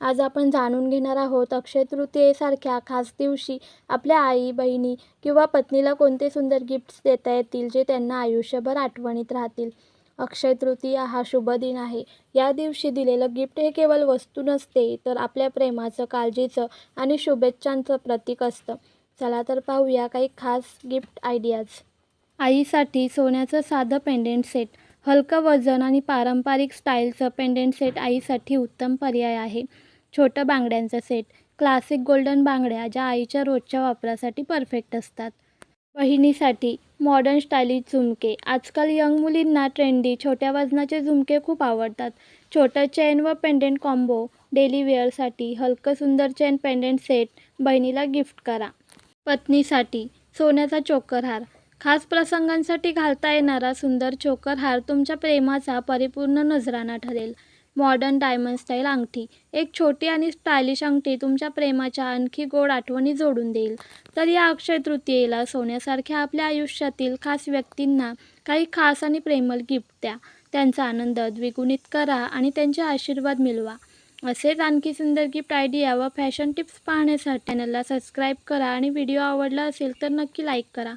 आज आपण जाणून घेणार आहोत अक्षय तृतीयेसारख्या खास दिवशी आपल्या आई बहिणी किंवा पत्नीला कोणते सुंदर गिफ्ट्स देता येतील जे त्यांना आयुष्यभर आठवणीत राहतील? अक्षय तृतीया हा शुभ दिन आहे. या दिवशी दिलेलं गिफ्ट हे केवळ वस्तू नसते तर आपल्या प्रेमाचं काळजीचं आणि शुभेच्छांचं प्रतीक असतं. चला तर पाहूया काही खास गिफ्ट आयडियाज आईसाठी सोन्याचं साधं पेंडेंट सेट हलकं वजन आणि पारंपरिक स्टाईलचं पेंडेंट सेट आईसाठी उत्तम पर्याय आहे. छोटं बांगड्यांचं सेट क्लासिक गोल्डन बांगड्या ज्या आईच्या रोजच्या वापरासाठी परफेक्ट असतात. बहिणीसाठी मॉडर्न स्टायलिश झुमके. आजकाल यंग मुलींना ट्रेंडी छोट्या वजनाचे झुमके खूप आवडतात. छोटं चेन व पेंडेंट कॉम्बो डेली वेअरसाठी हलकं सुंदर चेन पेंडेंट सेट बहिणीला गिफ्ट करा. पत्नीसाठी सोन्याचा चोकर हार. खास प्रसंगांसाठी घालता येणारा सुंदर चोकर हार तुमच्या प्रेमाचा परिपूर्ण नजराणा ठरेल. मॉडर्न डायमंड स्टाईल अंगठी. एक छोटी आणि स्टायलिश अंगठी तुमच्या प्रेमाच्या आणखी गोड आठवणी जोडून देईल. तर या अक्षय तृतीयेला सोन्यासारख्या आपल्या आयुष्यातील खास व्यक्तींना काही खास आणि प्रेमल गिफ्ट द्या. त्यांचा आनंद द्विगुणित करा आणि त्यांचे आशीर्वाद मिळवा. असेच आणखी सुंदर गिफ्ट आयडिया व फॅशन टिप्स पाहण्यासाठी चॅनलला सबस्क्राईब करा आणि व्हिडिओ आवडला असेल तर नक्की लाईक करा.